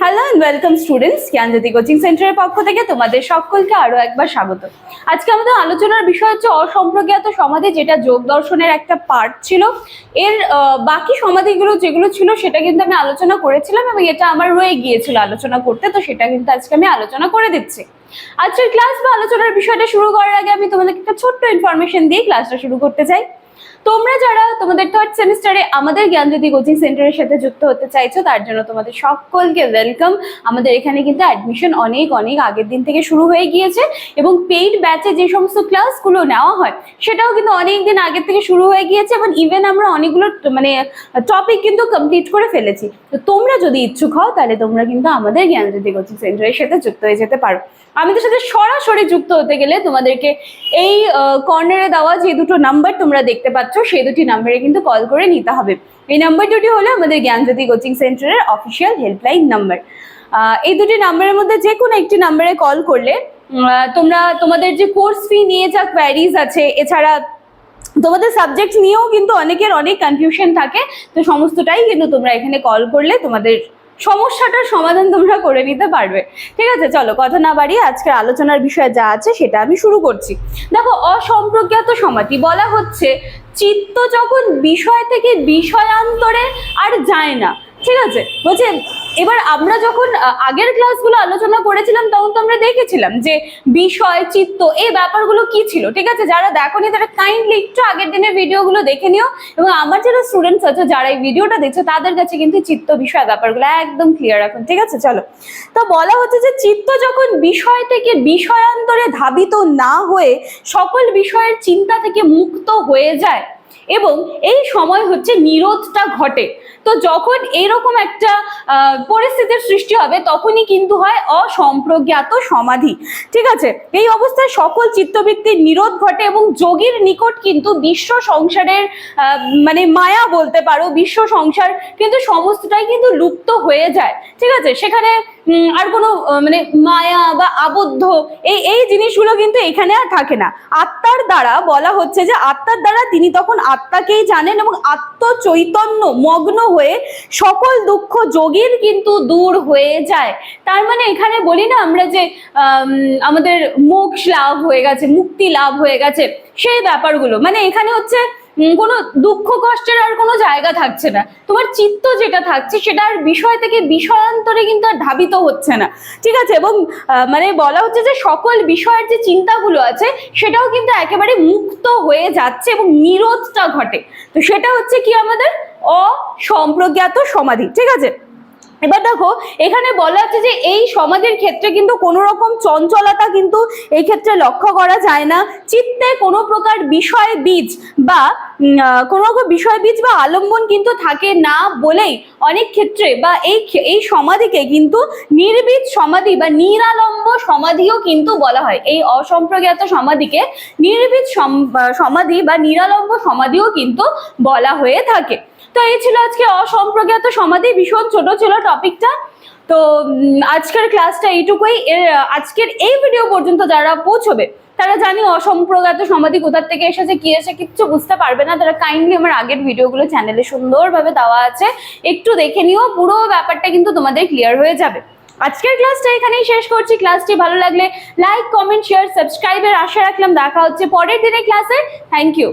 Hello and welcome students Gyanjyoti coaching সেন্টারের পক্ষ থেকে তোমাদের সকলকে আরও একবার স্বাগত। আজকে আমাদের আলোচনার বিষয় হচ্ছে অসম্প্রজ্ঞাত সমাধি, যেটা যোগ দর্শনের একটা পার্ট ছিল। এর বাকি সমাধিগুলো যেগুলো ছিল, সেটা কিন্তু আমি আলোচনা করেছিলাম এবং এটা আমার রয়ে গিয়েছিল আলোচনা করতে, তো সেটা কিন্তু আজকে আমি আলোচনা করে দিচ্ছি। আজকের ক্লাস বা আলোচনার বিষয়টা শুরু করার আগে আমি তোমাদেরকে একটা ছোট্ট ইনফরমেশন দিয়ে ক্লাসটা শুরু করতে চাই। তোমরা যারা তোমাদের থার্ড সেমিস্টারে আমাদের জ্ঞানজ্যোতি কোচিং সেন্টারের সাথে যুক্ত হতে চাইছো, তার জন্য তোমাদের সকলকে ওয়েলকাম আমাদের এখানে কিন্তু অ্যাডমিশন অনেক অনেক আগের দিন থেকে শুরু হয়ে গিয়েছে এবং পেইড ব্যাচে যে সমস্ত ক্লাসগুলো নেওয়া হয়, সেটাও কিন্তু অনেক দিন আগের থেকে শুরু হয়ে গিয়েছে এবং ইভেন আমরা অনেকগুলো মানে টপিক কিন্তু কমপ্লিট করে ফেলেছি। তো তোমরা যদি ইচ্ছুক হও, তাহলে তোমরা কিন্তু আমাদের জ্ঞান জ্ঞানজ্যোতি কোচিং সেন্টারের সাথে যুক্ত হয়ে যেতে পারো। আমাদের সাথে সরাসরি যুক্ত হতে গেলে তোমাদেরকে এই কর্নারে দেওয়া যে দুটো নাম্বার তোমরা দেখতে পাচ্ছ, সেই দুটি নাম্বারে কিন্তু কল করে নিতে হবে। এই নাম্বার দুটি হলো আমাদের জ্ঞানজ্যোতি কোচিং সেন্টারের অফিসিয়াল হেল্পলাইন নাম্বার এই দুটি নাম্বারের মধ্যে যে কোনো একটি নাম্বারে কল করলে তোমরা তোমাদের যে কোর্স ফি নিয়ে যা কোয়ারিজ আছে, এছাড়া তোমাদের সাবজেক্ট নিয়েও কিন্তু অনেকের অনেক কনফিউশন থাকে, তো সমস্তটাই কিন্তু তোমরা এখানে কল করলে তোমাদের সমস্যাটার সমাধান তোমরা করে নিতে পারবে। ঠিক আছে? চলো, কথা না বাড়িয়ে আজকের আলোচনার বিষয়ে যা আছে সেটা আমি শুরু করছি। দেখো, অসম্প্রজ্ঞাত সমাধি বলা হচ্ছে, চিত্ত যখন বিষয় থেকে বিষয়ান্তরে আর যায় না। ঠিক আছে? বলছে এবার আমরা যখন আগের ক্লাসগুলো আলোচনা করেছিলাম, তখন তো আমরা দেখেছিলাম যে বিষয়, চিত্ত এই ব্যাপারগুলো কি ছিল, ঠিক আছে? যারা দেখোনি, তারা কাইন্ডলি একটু আগের দিনের ভিডিওগুলো দেখে নিও। এবং আমার যারা স্টুডেন্টস আছে, যারা এই ভিডিওটা দেখছ, তাদের কাছে কিন্তু চিত্ত বিষয় ব্যাপারগুলো একদম ক্লিয়ার রাখুন, ঠিক আছে? চলো। তো বলা হচ্ছে যে চিত্ত যখন বিষয় থেকে বিষয়ান্তরে ধাবিত না হয়ে সকল বিষয়ের চিন্তা থেকে মুক্ত হয়ে যায় এবং এই সময় হচ্ছে নিরোধটা ঘটে। তো যখন এরকম একটা পরিস্থিতির সৃষ্টি হবে, তখনই কিন্তু হয় অসম্প্রজ্ঞাত সমাধি। ঠিক আছে? এই অবস্থায় সকল চিত্তবৃত্তির নিরোধ ঘটে এবং যোগীর নিকট কিন্তু বিশ্ব সংসারের মানে মায়া বলতে পারো, বিশ্ব সংসার কিন্তু সমস্তটাই কিন্তু লুপ্ত হয়ে যায়। ঠিক আছে? সেখানে আর কোনো মানে মায়া বা আবদ্ধ, এই এই জিনিসগুলো কিন্তু এখানে আর থাকে না। আত্মার দ্বারা বলা হচ্ছে যে আত্মার দ্বারা তিনি তখন আত্মাকেই জানেন এবং আত্ম চৈতন্য মগ্ন হয়ে সকল দুঃখ যোগীর কিন্তু দূর হয়ে যায়। তার মানে এখানে বলি না আমরা যে আমাদের মোক্ষ লাভ হয়ে গেছে, মুক্তি লাভ হয়ে গেছে, সেই ব্যাপারগুলো। মানে এখানে হচ্ছে কোনো দুঃখ, কষ্টের আর কোনো জায়গা থাকছে না। তোমার চিত্ত যেটা থাকছে, সেটা আর বিষয় থেকে বিষয়ান্তরে কিন্তু আর ধাবিত হচ্ছে না। ঠিক আছে? এবং মানে বলা হচ্ছে যে সকল বিষয়ের যে চিন্তাগুলো আছে, সেটাও কিন্তু একেবারে মুক্ত হয়ে যাচ্ছে এবং নিরোধটা ঘটে। তো সেটা হচ্ছে কি আমাদের? অসম্প্রজ্ঞাত সমাধি। ঠিক আছে? এবার দেখো, এখানে বলা আছে যে এই সমাজের ক্ষেত্রে কিন্তু কোনো রকম চঞ্চলতা কিন্তু এই ক্ষেত্রে লক্ষ্য করা যায় না। চিত্তে কোনো প্রকার বিষয়, বীজ বা কোনো রকম বিষয় বীজ বা আলম্বন কিন্তু থাকে না বলেই অনেক ক্ষেত্রে বা এই এই সমাধিকে কিন্তু নির্বীজ সমাধি বা নিরালম্ব সমাধিও কিন্তু বলা হয়। এই অসম্প্রজ্ঞাত সমাধিকে নির্বীজ সম- সমাধি বা নিরালম্ব সমাধিও কিন্তু বলা হয়ে থাকে। তো এই ছিল আজকে অসম্প্রজ্ঞাত সমাধি, ভীষণ ছোট ছিল টপিকটা। তো আজকের ক্লাসটা এইটুকুই। আজকের এই ভিডিও পর্যন্ত যারা পৌঁছবে তারা জানি অসম্প্রজ্ঞাত সমাধি কোথার থেকে এসেছে, কি এসে কিচ্ছু বুঝতে পারবে না। তারা কাইন্ডলি আমার আগের ভিডিওগুলো চ্যানেলে সুন্দরভাবে দেওয়া আছে। একটু দেখে নিও, পুরো ব্যাপারটা কিন্তু তোমাদের ক্লিয়ার হয়ে যাবে। আজকের ক্লাসটা এখানেই শেষ করছি। ক্লাসটি ভালো লাগলে লাইক কমেন্ট শেয়ার সাবস্ক্রাইবের আশা রাখলাম। দেখা হচ্ছে পরের দিনে ক্লাসে থ্যাংক ইউ